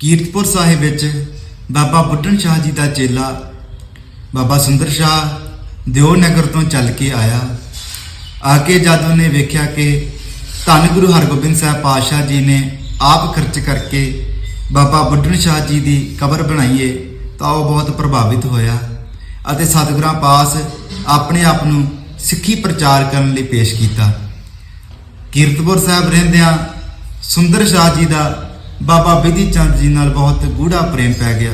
ਕੀਰਤਪੁਰ ਸਾਹਿਬ ਵਿੱਚ ਬਾਬਾ ਬੁੱਢਣ ਸ਼ਾਹ ਜੀ ਦਾ ਚੇਲਾ ਬਾਬਾ ਸੁੰਦਰ ਸ਼ਾਹ ਦਿਓ ਨਗਰ ਤੋਂ ਚੱਲ ਕੇ ਆਇਆ। ਆ ਕੇ ਜਦ ਉਹਨੇ ਵੇਖਿਆ ਕਿ ਧੰਨ ਗੁਰੂ ਹਰਗੋਬਿੰਦ ਸਾਹਿਬ ਪਾਤਸ਼ਾਹ ਜੀ ਨੇ ਆਪ ਖਰਚ ਕਰਕੇ ਬਾਬਾ ਬੁੱਢਣ ਸ਼ਾਹ ਜੀ ਦੀ ਕਬਰ ਬਣਾਈਏ ਤਾਂ ਉਹ ਬਹੁਤ ਪ੍ਰਭਾਵਿਤ ਹੋਇਆ ਅਤੇ ਸਤਿਗੁਰਾਂ ਪਾਸ ਆਪਣੇ ਆਪ ਨੂੰ ਸਿੱਖੀ ਪ੍ਰਚਾਰ ਕਰਨ ਲਈ ਪੇਸ਼ ਕੀਤਾ। ਕੀਰਤਪੁਰ ਸਾਹਿਬ ਰਹਿੰਦਿਆਂ ਸੁੰਦਰ ਸ਼ਾਹ ਜੀ ਦਾ ਬਾਬਾ ਬਿਧੀ ਚੰਦ ਜੀ ਨਾਲ ਬਹੁਤ ਗੂੜਾ ਪ੍ਰੇਮ ਪੈ ਗਿਆ।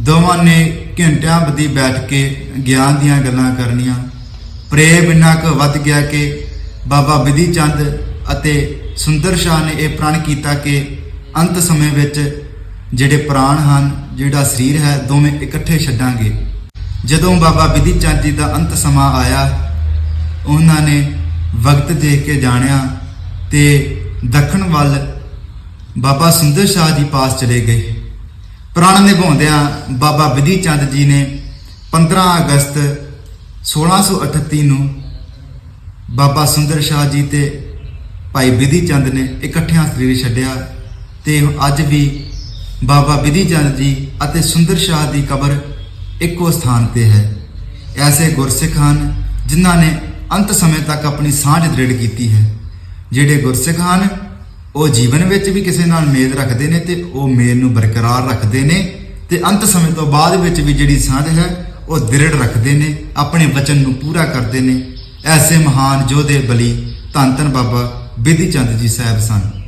ਦੋਵਾਂ ਨੇ ਘੰਟਿਆਂ ਬੱਧੀ ਬੈਠ ਕੇ ਗਿਆਨ ਦੀਆਂ ਗੱਲਾਂ ਕਰਨੀਆਂ। ਪ੍ਰੇਮ ਇੰਨਾ ਕੁ ਵੱਧ ਗਿਆ ਕਿ ਬਾਬਾ ਬਿਧੀ ਚੰਦ ਅਤੇ ਸੁੰਦਰ ਸ਼ਾਹ ਨੇ ਇਹ ਪ੍ਰਣ ਕੀਤਾ ਕਿ ਅੰਤ ਸਮੇਂ ਵਿੱਚ ਜਿਹੜੇ ਪ੍ਰਾਣ ਹਨ, ਜਿਹੜਾ ਸਰੀਰ ਹੈ, ਦੋਵੇਂ ਇਕੱਠੇ ਛੱਡਾਂਗੇ। ਜਦੋਂ ਬਾਬਾ ਬਿਧੀ ਚੰਦ ਜੀ ਦਾ ਅੰਤ ਸਮਾਂ ਆਇਆ, ਉਹਨਾਂ ਨੇ ਵਕਤ ਦੇਖ ਕੇ ਜਾਣਿਆ ਤੇ ਦੱਖਣ ਵੱਲ ਬਾਬਾ ਸੁੰਦਰ ਸ਼ਾਹ ਜੀ ਪਾਸ ਚਲੇ ਗਏ। ਪ੍ਰਾਣ ਨਿਭਾਉਂਦਿਆਂ ਬਾਬਾ ਵਿਧੀ ਚੰਦ ਜੀ ਨੇ 15 ਅਗਸਤ 1638 ਨੂੰ ਬਾਬਾ ਸੁੰਦਰ ਸ਼ਾਹ ਜੀ ਤੇ ਭਾਈ ਵਿਧੀ ਚੰਦ ਨੇ ਇਕੱਠਿਆਂ ਸਰੀਰ ਛੱਡਿਆ ਤੇ ਅੱਜ ਵੀ ਬਾਬਾ ਵਿਧੀ ਚੰਦ ਜੀ ਅਤੇ ਸੁੰਦਰ ਸ਼ਾਹ ਦੀ ਕਬਰ ਇੱਕੋ ਸਥਾਨ ਤੇ ਹੈ। ਐਸੇ ਗੁਰਸਿੱਖ ਹਨ ਜਿਨ੍ਹਾਂ ਨੇ ਅੰਤ ਸਮੇਂ ਤੱਕ ਆਪਣੀ ਸਾਂਝ ਦ੍ਰਿੜ ਕੀਤੀ ਹੈ। ਜਿਹੜੇ ਗੁਰਸਿੱਖ ਹਨ ਉਹ ਜੀਵਨ ਵਿੱਚ ਵੀ ਕਿਸੇ ਨਾਲ ਮੇਲ ਰੱਖਦੇ ਨੇ ਤੇ ਉਹ ਮੇਲ ਨੂੰ ਬਰਕਰਾਰ ਰੱਖਦੇ ਨੇ ਤੇ ਅੰਤ ਸਮੇਂ ਤੋਂ ਬਾਅਦ ਵਿੱਚ ਵੀ ਜਿਹੜੀ ਸਾਂਝ ਹੈ, ਉਹ ਦ੍ਰਿੜ ਰੱਖਦੇ ਨੇ, ਆਪਣੇ ਵਚਨ ਨੂੰ ਪੂਰਾ ਕਰਦੇ ਨੇ। ਐਸੇ ਮਹਾਨ ਯੋਧੇ ਬਲੀ ਧੰਨ ਧੰਨ ਬਾਬਾ ਬਿਧੀ ਚੰਦ ਜੀ ਸਾਹਿਬ ਸਨ।